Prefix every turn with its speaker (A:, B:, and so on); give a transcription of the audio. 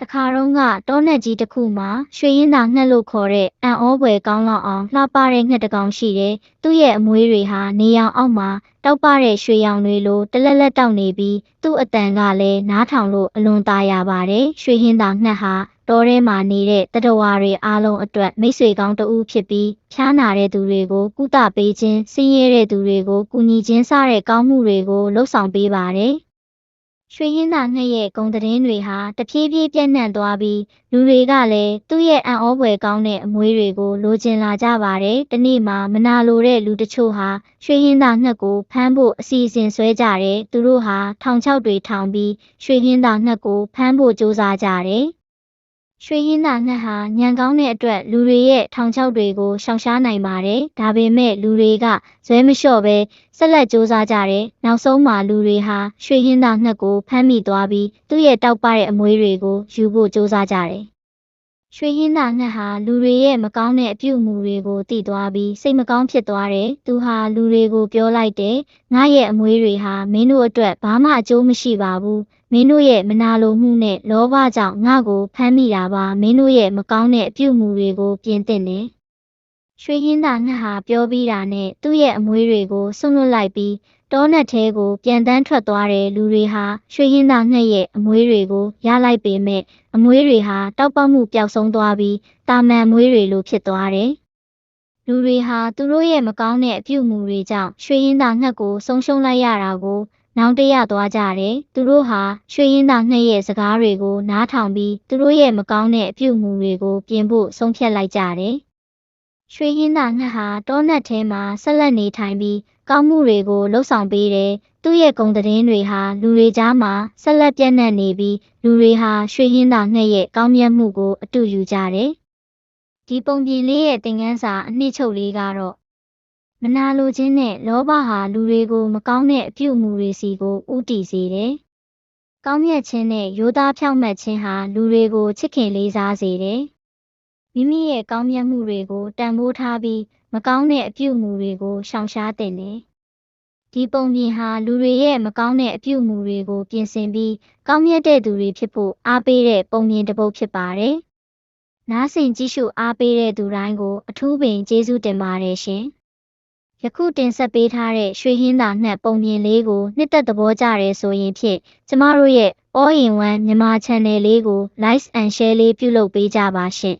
A: တခါတော့ကတောနက်ကြီးတစ်ခုမှာရွှေရင်သာငှက်လို့ခေါ်တဲ့အံ့ဩဖွယ်ကောင်းလောက်အောင်လှပတဲ့ငှက်တစ်ကောင်ရှိတယ်။သူ့ရဲ့အမွေးတွေဟာနေရောင်အောက်မှာတောက်ပတဲ့ရွှေရောင်တွေလိုတလက်လက်တောက်နေပြီးသူ့အတန်ကလည်းနားထောင်လို့အလွန်ตาရပါတယ်။ရွှေရင်သာငှက်ဟာတောထဲမှာနေတဲ့တတဝါတွေအားလုံးအတွက်မိတ်ဆွေကောင်းတဦးဖြစ်ပြီးဖျားနာတဲ့သူတွေကိုကုသပေးခြင်းဆင်းရဲတဲ့သူတွေကိုကူညီခြင်းစတဲ့ကောင်းမှုတွေကိုလှုပ်ဆောင်ပေးပါတယ်။ ရွှေဟင်းသာငှက်ရဲ့ဂုံသတင်းတွေဟာတဖြည်းဖြည်းပြန့်နှံ့သွားပြီးလူတွေကလည်းသူ့ရဲ့အံ့ဩဖွယ်ကောင်းတဲ့အမွေးတွေကိုလိုချင်လာကြပါတယ်။တနေ့မှာမနာလိုတဲ့လူတချို့ဟာရွှေဟင်းသာငှက်ကိုဖမ်းဖို့အစီအစဉ်ဆွဲကြတယ်။သူတို့ဟာထောင်ချောက်တွေထောင်ပြီးရွှေဟင်းသာငှက်ကိုဖမ်းဖို့ကြိုးစားကြတယ်။ ရွှေရင်းသာငှက်ဟာညံကောင်းတဲ့အတွက်လူတွေရဲ့ထောင်ချောက်တွေကိုရှောင်ရှားနိုင်ပါတယ်။ဒါပေမဲ့လူတွေကဇွဲမလျှော့ပဲဆက်လက်စ조사ကြတယ်။နောက်ဆုံးမှာလူတွေဟာရွှေရင်းသာငှက်ကိုဖမ်းမိသွားပြီးသူ့ရဲ့တောက်ပတဲ့အမွေးတွေကိုယူဖို့စ조사ကြတယ်။ရွှေရင်းသာငှက်ဟာလူတွေရဲ့မကောင်းတဲ့အပြုအမူတွေကိုသိသွားပြီးစိတ်မကောင်းဖြစ်သွားတယ်။သူဟာလူတွေကိုပြောလိုက်တယ်။ငါရဲ့အမွေးတွေဟာမင်းတို့အတွက်ဘာမှအကျိုးမရှိပါဘူး။ မင်းတို့ရဲ့မနာလိုမှုနဲ့လောဘကြောင့်ငါ့ကိုဖမ်းမိတာပါမင်းတို့ရဲ့မကောင်းတဲ့အပြုအမူတွေကိုပြင်သင့်တယ်ရွှေဟင်းသာငှက်ဟာပြောပြီးတာနဲ့သူ့ရဲ့အမွေးတွေကိုဆွန့်လွတ်လိုက်ပြီးတောနက်ထဲကိုပြန်တန်းထွက်သွားတဲ့လူတွေဟာရွှေဟင်းသာငှက်ရဲ့အမွေးတွေကိုရလိုက်ပေမဲ့အမွေးတွေဟာတောက်ပမှုပျောက်ဆုံးသွားပြီးတာမန်မွေးတွေလိုဖြစ်သွားတယ်လူတွေဟာသူတို့ရဲ့မကောင်းတဲ့အပြုအမူတွေကြောင့်ရွှေရင်သာငှက်ကိုဆုံးရှုံးလိုက်ရတာကို နောင်တရသွားကြတယ်။သူတို့ဟာရွှေရင်သာငှက်ရဲ့စကားတွေကိုနားထောင်ပြီးသူတို့ရဲ့မကောင်းတဲ့အပြုအမူတွေကိုပြင်ဖို့ဆုံးဖြတ်လိုက်ကြတယ်။ရွှေရင်သာငှက်ဟာတောနက်ထဲမှာဆက်လက်နေထိုင်ပြီးကောင်းမှုတွေကိုလှုပ်ဆောင်ပေးတယ်။သူ့ရဲ့ဂုဏ်သတင်းတွေဟာလူတွေကြားမှာဆက်လက်ပြန့်နှံ့နေပြီးလူတွေဟာရွှေရင်သာငှက်ရဲ့ကောင်းမြတ်မှုကိုအတူယူကြတယ်။ဒီပုံပြင်လေးရဲ့သင်ခန်းစာအနှစ်ချုပ်လေးကတော့ မနာလိုခြင်းနဲ့လောဘဟာလူတွေကိုမကောင်းတဲ့အပြုအမူတွေစီကိုဥတီစေတယ်။ကောင်းမြတ်ခြင်းနဲ့ရိုးသားဖြောင့်မတ်ခြင်းဟာလူတွေကိုချစ်ခင်လေးစားစေတယ်။မိမိရဲ့ကောင်းမြတ်မှုတွေကိုတန်ဖိုးထားပြီးမကောင်းတဲ့အပြုအမူတွေကိုရှောင်ရှားသင့်တယ်။ဒီပုံပြင်ဟာလူတွေရဲ့မကောင်းတဲ့အပြုအမူတွေကိုပြင်ဆင်ပြီးကောင်းမြတ်တဲ့သူတွေဖြစ်ဖို့အားပေးတဲ့ပုံပြင်တစ်ပုဒ်ဖြစ်ပါတယ်။နားဆင်ကြည့်ရှုအားပေးတဲ့သူတိုင်းကိုအထူးပင်ကျေးဇူးတင်ပါတယ်ရှင်။ ယခုတင်ဆက်ပေးထားတဲ့ရွှေဟင်းသာနှက်ပုံပြင်လေးကိုနှစ်သက်သဘောကျတယ်ဆိုရင်ဖြင့်ကျမတို့ရဲ့ All in One မြန်မာ Channel လေးကို Like and Share လေးပြုလုပ်ပေးကြပါရှင့်